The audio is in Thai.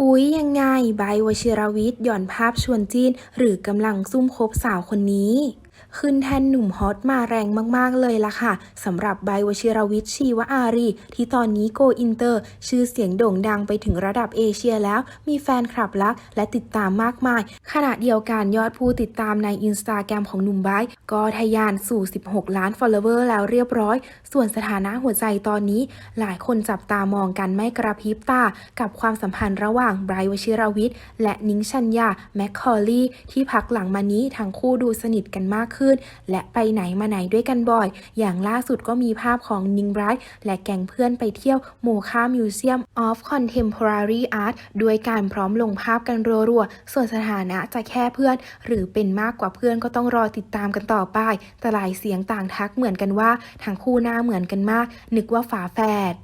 อุ๊ยยังไงไบวชิรวิทย์หย่อนภาพชวนจีน หรือกำลังซุ่มคบสาวคนนี้ ขึ้นแทนหนุ่มฮอตมาแรงมาก ๆ เลยล่ะค่ะสำหรับไบวชิรวิทย์ชีวอารี ที่ตอนนี้โกอินเตอร์ ชื่อเสียงโด่งดังไปถึงระดับเอเชียแล้ว มีแฟนคลับรักและติดตามมากมาย ขณะเดียวกันยอดผู้ติดตามในอินสตาแกรมของหนุ่มไบ ก็ทะยานสู่ 16 ล้าน follower แล้วเรียบร้อย ส่วนสถานะหัวใจตอนนี้ หลายคนจับตามองกันไม่กระพริบตา กับความสัมพันธ์ระหว่างไบรท์วชิรวิทย์ และนิ้งชัญญาแมคคอลลีที่พักหลังมานี้ทั้งคู่ดูสนิทกันมากขึ้น และไปไหนมาไหนด้วยกันบ่อย อย่างล่าสุดก็มีภาพของนิ้งไบรท์และแก๊งเพื่อนไปเที่ยวโมคามิวเซียม of Contemporary Art ด้วยการพร้อมลงภาพกันรัวๆส่วนสถานะจะแค่เพื่อน หรือเป็นมากกว่าเพื่อนก็ต้องรอติดตามกันต่อต่อไป แต่หลายเสียงต่างทักเหมือนกันว่าทั้งคู่หน้าเหมือนกันมาก นึกว่าฝาแฝด